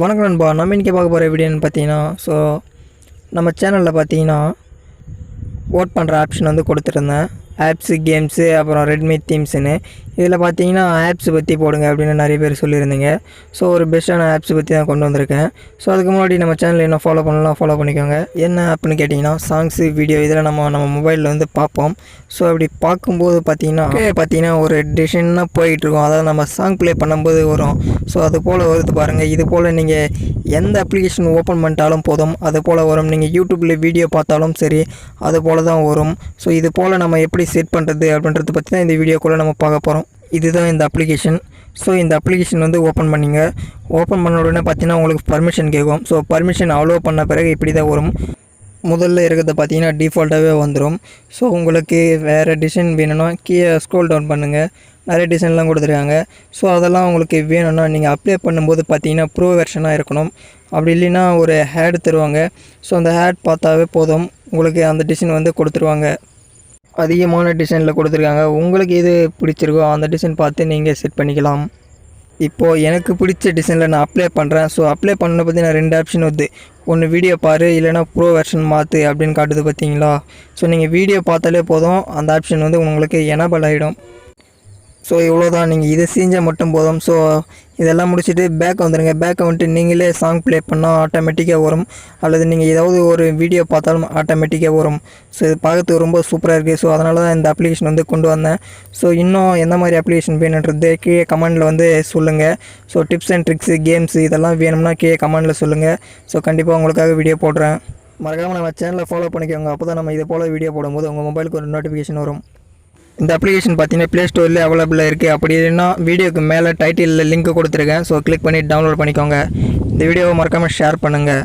வணக்கம் நண்பா. நம்ம இன்றைக்கி பார்க்க போகிற வீடியோன்னு பார்த்தீங்கன்னா ஸோ நம்ம சேனலில் பார்த்தீங்கன்னா ஓட் பண்ணுற ஆப்ஷன் வந்து கொடுத்துருந்தேன். ஆப்ஸு கேம்ஸு அப்புறம் ரெட்மி தீம்ஸுன்னு இதில் பார்த்தீங்கன்னா ஆப்ஸ் பற்றி போடுங்க அப்படின்னு நிறைய பேர் சொல்லியிருந்தீங்க. ஸோ ஒரு பெஸ்ட்டான ஆப்ஸ் பற்றி தான் கொண்டு வந்திருக்கேன். ஸோ அதுக்கு முன்னாடி நம்ம சேனல் என்ன ஃபாலோ பண்ணலாம் ஃபாலோ பண்ணிக்கோங்க. என்ன ஆப்னு கேட்டிங்கன்னா சாங்ஸு வீடியோ இதில் நம்ம நம்ம மொபைலில் வந்து பார்ப்போம். ஸோ அப்படி பார்க்கும்போது பார்த்தீங்கன்னா பார்த்தீங்கன்னா ஒரு டிசிஷனாக போயிட்டுருக்கோம் அதாவது நம்ம சாங் ப்ளே பண்ணும்போது வரும். ஸோ அது போல் வருது பாருங்கள் இது போல் நீங்கள் எந்த அப்ளிகேஷன் ஓப்பன் பண்ணிட்டாலும் போதும். அது போல் வரும். நீங்கள் யூடியூப்பில் வீடியோ பார்த்தாலும் சரி அது போல் தான் வரும். ஸோ இது போல் நம்ம எப்படி செட் பண்ணுறது அப்படின்றத பற்றி தான் இந்த வீடியோக்குள்ளே நம்ம பார்க்க போகிறோம் இதுதான் இந்த அப்ளிகேஷன் ஸோ இந்த அப்ளிகேஷன் வந்து ஓப்பன் பண்ணிங்க. ஓப்பன் பண்ண உடனே பார்த்தீங்கன்னா உங்களுக்கு பர்மிஷன் கேட்கும். ஸோ பர்மிஷன் அலோவ் பண்ண பிறகு இப்படி தான் வரும். முதல்ல இருக்கிறத பார்த்தீங்கன்னா டிஃபால்ட்டாகவே வந்துடும் ஸோ உங்களுக்கு வேறு டிசைன் வேணும்னா கீழே ஸ்க்ரோல் டவுன் பண்ணுங்கள் நிறைய டிசைன்லாம் கொடுத்துருக்காங்க. ஸோ அதெல்லாம் உங்களுக்கு வேணும்னா நீங்கள் அப்ளை பண்ணும்போது பார்த்தீங்கன்னா ப்ரோ வெர்ஷனாக இருக்கணும். அப்படி இல்லைன்னா ஒரு ஹேட் தருவாங்க. ஸோ அந்த ஹேட் பார்த்தாவே போதும். உங்களுக்கு அந்த டிசைன் வந்து கொடுத்துருவாங்க. அதிகமான டிசைனில் கொடுத்துருக்காங்க. உங்களுக்கு எது பிடிச்சிருக்கோ அந்த டிசைன் பார்த்து நீங்கள் செட் பண்ணிக்கலாம். இப்போது எனக்கு பிடிச்ச டிசைனில் நான் அப்ளை பண்ணுறேன் ஸோ அப்ளை பண்ண பற்றி நான் ரெண்டு ஆப்ஷன் வருது. ஒன்று வீடியோ பாரு இல்லைனா ப்ரோ வெர்ஷன் மாற்று அப்படின்னு காட்டுது பார்த்தீங்களா? ஸோ நீங்கள் வீடியோ பார்த்தாலே போதும். அந்த ஆப்ஷன் வந்து உங்களுக்கு எனபிள் ஆகிடும் ஸோ இவ்வளோ தான் நீங்கள் இதை செஞ்சால் மட்டும் போதும். ஸோ இதெல்லாம் முடிச்சுட்டு பேக் வந்துடுங்க பேக்கை வந்துட்டு நீங்களே சாங் ப்ளே பண்ணால் ஆட்டோமேட்டிக்காக வரும். அல்லது நீங்கள் ஏதாவது ஒரு வீடியோ பார்த்தாலும் ஆட்டோமேட்டிக்காக வரும். ஸோ இது பார்க்கறதுக்கு ரொம்ப சூப்பராக இருக்குது ஸோ அதனால தான் இந்த அப்ளிகேஷன் வந்து கொண்டு வந்தேன். ஸோ இன்னும் எந்த மாதிரி அப்ளிகேஷன் வேணுன்றது கீழே கமெண்டில் வந்து சொல்லுங்கள் so tips and tricks games இதெல்லாம் வேணும்னா கீழே கமெண்டில் சொல்லுங்கள் ஸோ கண்டிப்பாக உங்களுக்காக வீடியோ போடுறேன். மறக்காமல் நம்ம சேனலை ஃபாலோ பண்ணிக்கோங்க. அப்போ தான் நம்ம இது போல் வீடியோ போடும்போது உங்கள் மொபைலுக்கு ஒரு நோட்டிஃபிகேஷன் வரும். இந்த அப்ளிகேஷன் பார்த்தீங்கன்னா ப்ளே ஸ்டோரில் அவைலபிளாக இருக்குது அப்படி இல்லைன்னா வீடியோக்கு மேலே டைட்டிலில் லிங்க் கொடுத்துருக்கேன். ஸோ கிளிக் பண்ணி டவுன்லோட் பண்ணிக்கோங்க. இந்த வீடியோவை மறக்காமல் ஷேர் பண்ணுங்கள்